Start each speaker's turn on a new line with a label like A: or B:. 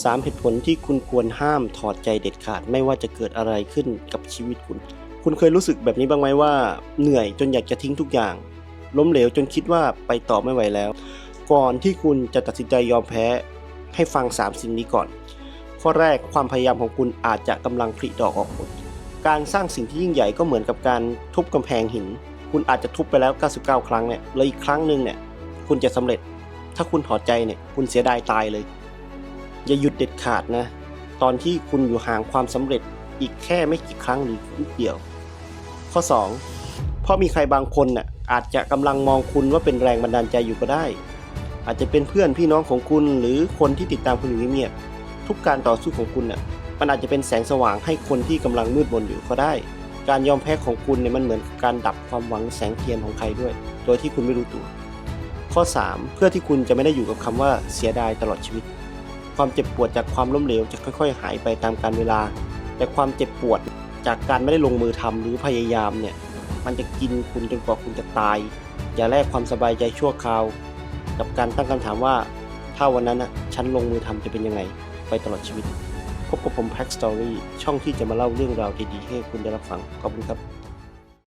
A: 3 เหตุผลที่คุณควรห้ามถอดใจเด็ดขาดไม่ว่าจะเกิดอะไรขึ้นกับชีวิตคุณ คุณเคยรู้สึกแบบนี้บ้างไหมว่า เหนื่อยจนอยากจะทิ้งทุกอย่าง ล้มเหลวจนคิดว่าไปต่อไม่ไหวแล้ว ก่อนที่คุณจะตัดสินใจยอมแพ้ ให้ฟัง 3 สิ่งนี้ก่อน ข้อแรกความพยายามของคุณอาจจะกำลังผลิดอกออกผลการสร้างสิ่งที่ยิ่งใหญ่ก็เหมือนกับการทุบกำแพงหิน คุณอาจจะทุบไปแล้ว 99 ครั้งเนี่ยเลยอีกครั้งหนึ่งเนี่ยคุณจะสำเร็จ ถ้าคุณถอดใจเนี่ยคุณเสียดายตายเลย อย่าหยุดเด็ดขาดนะ ตอนที่คุณอยู่ห่างความสำเร็จอีกแค่ไม่กี่ครั้งหรือนิดเดียว ข้อ 2 เพราะมีใครบางคนน่ะอาจจะกำลังมองคุณว่าเป็นแรงบันดาลใจอยู่ก็ได้ อาจจะเป็นเพื่อนพี่น้องของคุณหรือคนที่ติดตามคุณอยู่เงียบๆทุกการต่อสู้ของคุณน่ะมันอาจจะเป็นแสงสว่างให้คนที่กำลังมืดมนอยู่ก็ได้ การยอมแพ้ของคุณเนี่ยมันเหมือนกับการดับความหวังแสงเทียนของใครด้วย โดยที่คุณไม่รู้ตัวข้อ 3 เพื่อที่คุณจะไม่ได้อยู่กับคำว่าเสียดายตลอดชีวิต ความเจ็บปวดจากความล้มเหลวจะค่อย ๆ หายไปตามกาลเวลา แต่ความเจ็บปวดจากการไม่ได้ลงมือทำหรือพยายามเนี่ยมันจะกินคุณจนกว่าคุณจะตาย อย่าแลกความสบายใจชั่วคราว กับการตั้งคำถามว่า ถ้าวันนั้นนะฉันลงมือทำจะเป็นยังไง ไปตลอดชีวิต พบกับผม Pack Story ช่องที่จะมาเล่าเรื่องราวดีๆให้คุณได้รับฟังขอบคุณครับ